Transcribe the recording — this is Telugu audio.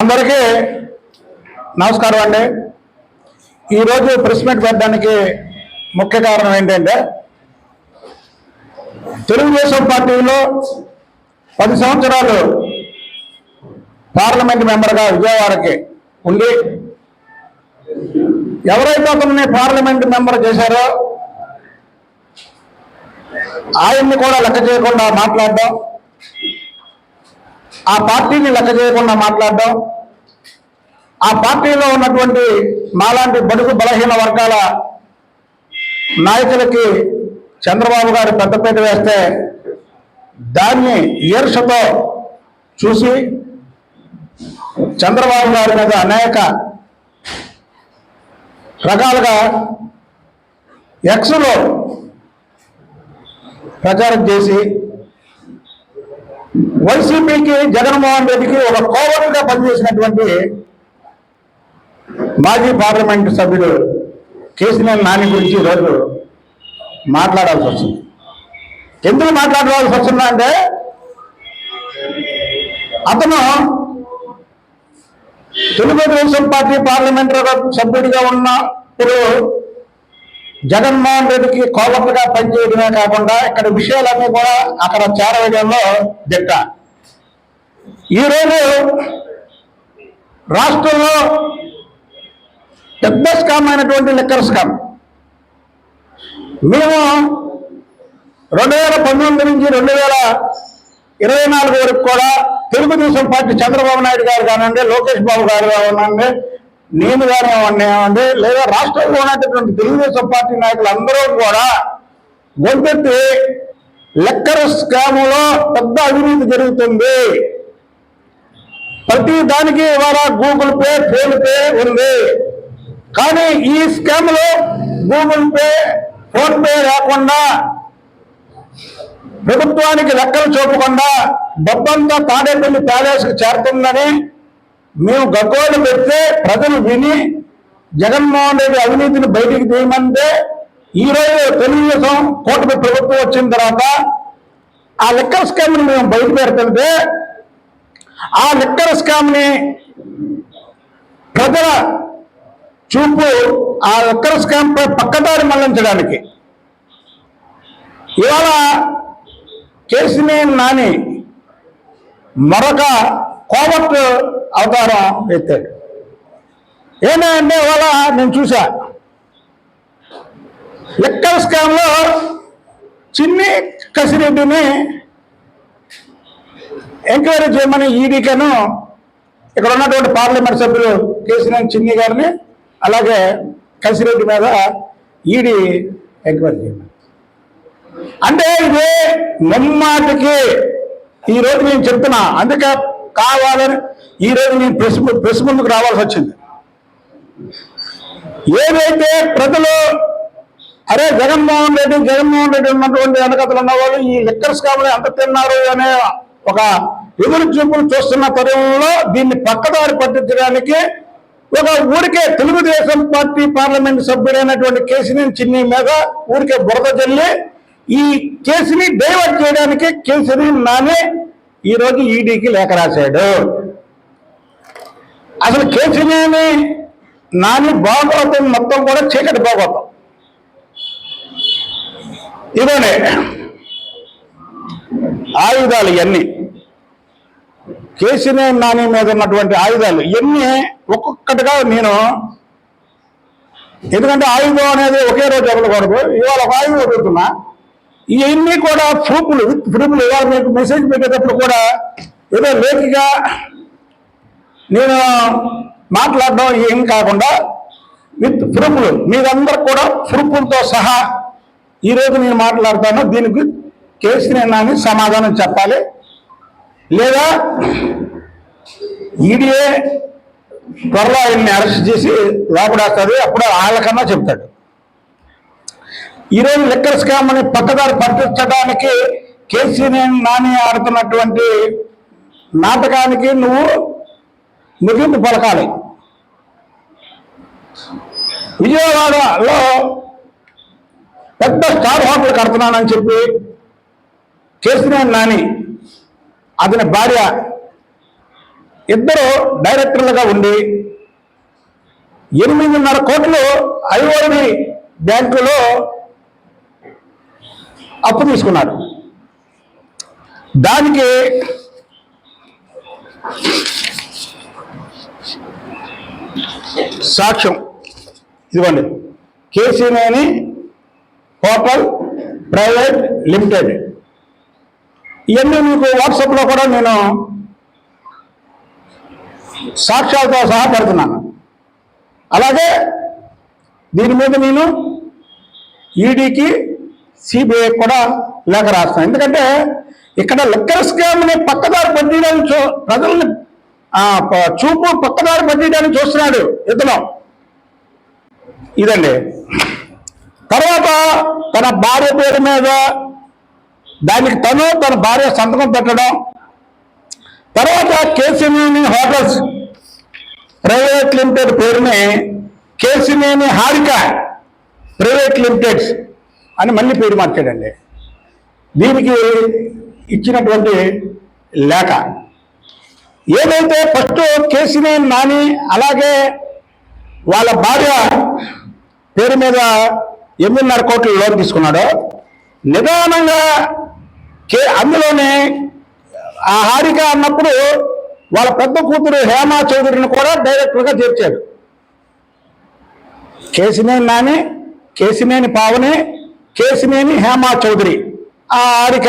అందరికీ నమస్కారం అండి. ఈరోజు ప్రెస్ మీట్ పెట్టడానికి ముఖ్య కారణం ఏంటంటే తెలుగుదేశం పార్టీలో పది సంవత్సరాలు పార్లమెంట్ మెంబర్గా విజయవాడకి ఉండి ఎవరైతే అతన్ని పార్లమెంట్ మెంబర్ చేశారో ఆయన్ని కూడా లెక్క చేయకుండా మాట్లాడడం ఆ పార్టీని లెక్క చేయకుండా మాట్లాడడం ఆ పార్టీలో ఉన్నటువంటి మాలాంటి బడుగు బలహీన వర్గాల నాయకులకి చంద్రబాబు గారు పెద్దపేట వేస్తే దాన్ని ఈర్షతో చూసి చంద్రబాబు గారి మీద అనేక రకాలుగా ఎక్స్లో ప్రచారం చేసి వైసీపీకి జగన్మోహన్ రెడ్డికి ఒక కోవలుగా పనిచేసినటువంటి మాజీ పార్లమెంటు సభ్యుడు కేసీఆర్ నాని గురించి ఈరోజు మాట్లాడాల్సి వస్తుంది. ఎందుకు మాట్లాడాల్సి వస్తుందా అంటే అతను తెలుగుదేశం పార్టీ పార్లమెంటరీ సభ్యుడిగా ఉన్నప్పుడు జగన్మోహన్ రెడ్డికి కోవట్లుగా పనిచేయడమే కాకుండా ఇక్కడ విషయాలన్నీ కూడా అక్కడ చేరవేయడంలో దిట్ట ఈరోజు రాష్ట్రంలో పెద్ద స్కామ్ అయినటువంటి లిక్కర్ స్కామ్ మేము రెండు వేల పంతొమ్మిది నుంచి రెండు వేల ఇరవై నాలుగు వరకు కూడా తెలుగుదేశం పార్టీ చంద్రబాబు నాయుడు గారు కానివ్వండి లోకేష్ బాబు గారు కానివ్వండి నేను కానివ్వండి లేదా రాష్ట్రంలో ఉన్నటువంటి తెలుగుదేశం పార్టీ నాయకులు అందరూ కూడా గొంతెత్తి లెక్కర స్కాములో పెద్ద అవినీతి జరుగుతుంది. ప్రతి దానికి ఇవాళ గూగుల్ పే ఫోన్ పే ఉంది. కానీ ఈ స్కామ్లో గూగుల్ పే ఫోన్ పే లేకుండా ప్రభుత్వానికి లెక్కలు చూపకుండా డబ్బంతా తాడేపల్లి ప్యాలెస్కి చేరుతుందని మేము గగ్గోలు పెడితే ప్రజలు విని జగన్మోహన్ రెడ్డి అవినీతిని బయటికి తీయమంటే ఈరోజు తెలుగుదేశం కూటమి ప్రభుత్వం వచ్చిన తర్వాత ఆ లెక్కర్ స్కామ్ని మేము బయట పెడుతుంటే ఆ లిక్కర్ స్కామ్ని ప్రజల చూపు ఆ లిక్కర్ స్కామ్పై పక్కదారి మళ్ళించడానికి. ఇవాళ కేసినేని నాని మరొక కోవట్ అవతారం ఎత్తాడు. ఏమంటే ఇవాళ నేను చూసా లిక్కర్ స్కామ్లో చిన్ని కసిరెడ్డిని ఎంక్వైరీ చేయమని ఈడీకను ఇక్కడ ఉన్నటువంటి పార్లమెంట్ సభ్యులు కేసీఆర్ చిన్ని గారిని అలాగే కసిరెడ్డి మీద ఈడీ ఎంక్వైరీ చేయమని. అంటే ఇది ముమ్మాటికి ఈ రోజు నేను చెప్తున్నా. అందుకే కావాలని ఈ రోజు నేను ప్రెస్ ప్రెస్ ముందుకు రావాల్సి వచ్చింది. ఏదైతే ప్రజలు అరే జగన్మోహన్ రెడ్డి జగన్మోహన్ రెడ్డి ఉన్నటువంటి వెనకతలు ఉన్నవాళ్ళు ఈ లిక్కర్ స్కామ్లు ఎంత తిన్నారు అనే ఒక ఎదురు చూపులు చూస్తున్న తరుణంలో దీన్ని పక్కదారి పట్టించడానికి ఒక ఊరికే తెలుగుదేశం పార్టీ పార్లమెంట్ సభ్యుడైనటువంటి కేసుని చిన్ని మీద ఊరికే బురద జల్లి ఈ కేసుని డైవర్ట్ చేయడానికి కేసుని నానే ఈ రోజు ఈడీకి లేఖ రాశాడు. అసలు కేసుని నాని బాగోతం మొత్తం కూడా చీకటి బాగోతాం ఇదేనే ఆయుధాలు ఇవన్నీ కేసీనే నాని మీద ఉన్నటువంటి ఆయుధాలు ఇవన్నీ ఒక్కొక్కటిగా నేను ఎందుకంటే ఆయుధం అనేది ఒకే రోజు వదలకూడదు ఇవాళ ఒక ఆయుధం వదులుతున్నా ఇవన్నీ కూడా ప్రూఫ్లు విత్ ప్రూఫ్లు ఇవాళ మీకు మెసేజ్ పెట్టేటప్పుడు కూడా ఏదో లేఖగా నేను మాట్లాడడం ఏం కాకుండా విత్ ప్రూఫ్లు. మీరందరూ కూడా ప్రూఫ్లతో సహా ఈరోజు నేను మాట్లాడతాను. దీనికి కేసు నాని సమాధానం చెప్పాలి. లేదా ఈడీఏ త్వరలో ఆయన్ని అరెస్ట్ చేసి లోపడేస్తుంది అప్పుడు వాళ్ళకన్నా చెప్తాడు. ఈరోజు లిక్కర్ స్కామ్ అని పక్కదారి పట్టించడానికి కేసీఆర్ నాని ఆడుతున్నటువంటి నాటకానికి నువ్వు ముగింపు పలకాలి. విజయవాడలో పెద్ద స్టార్ హోటల్ కడుతున్నానని చెప్పి కేసీఆర్ నాని అతని భార్య ఇద్దరు డైరెక్టర్లుగా ఉండి ఎనిమిదిన్నర కోట్లు ఐఓడి బ్యాంకులో అప్పు తీసుకున్నాడు దానికి సాక్ష్యం ఇదిగోండి. Kesineni hotel private limited. ఇవన్నీ మీకు వాట్సాప్లో కూడా నేను సాక్ష్యాలతో సహా పెడుతున్నాను. అలాగే దీని మీద నేను ఈడీకి సిబిఐ కూడా లేఖ రాస్తాను ఎందుకంటే ఇక్కడ లెక్కర్ స్కామ్ని పక్కదారి పట్టియడానికి చూ ప్రజల్ని చూపు పక్కదారి పట్టియడానికి చూస్తున్నాడు ఇతను ఇదండి. తర్వాత తన భార్య పేరు మీద దానికి తను తన భార్య సంతకం పెట్టడం. తర్వాత కేసీనేని హోటల్స్ ప్రైవేట్ లిమిటెడ్ పేరుని కేసీనేని హారిక ప్రైవేట్ లిమిటెడ్స్ అని మళ్ళీ పేరు మార్చాడండి. దీనికి ఇచ్చినటువంటి లేఖ. ఏదైతే ఫస్ట్ కేసీనేని నాని అలాగే వాళ్ళ భార్య పేరు మీద ఎనిమిదిన్నర కోట్లు లోన్ తీసుకున్నాడో నిదానంగా కే అందులోనే ఆ హారిక అన్నప్పుడు వాళ్ళ పెద్ద కూతురు హేమా చౌదరిని కూడా డైరెక్టర్గా చేర్చాడు. కేసినేని నాని కేసినేని పావని కేసినేని హేమా చౌదరి. ఆ హారిక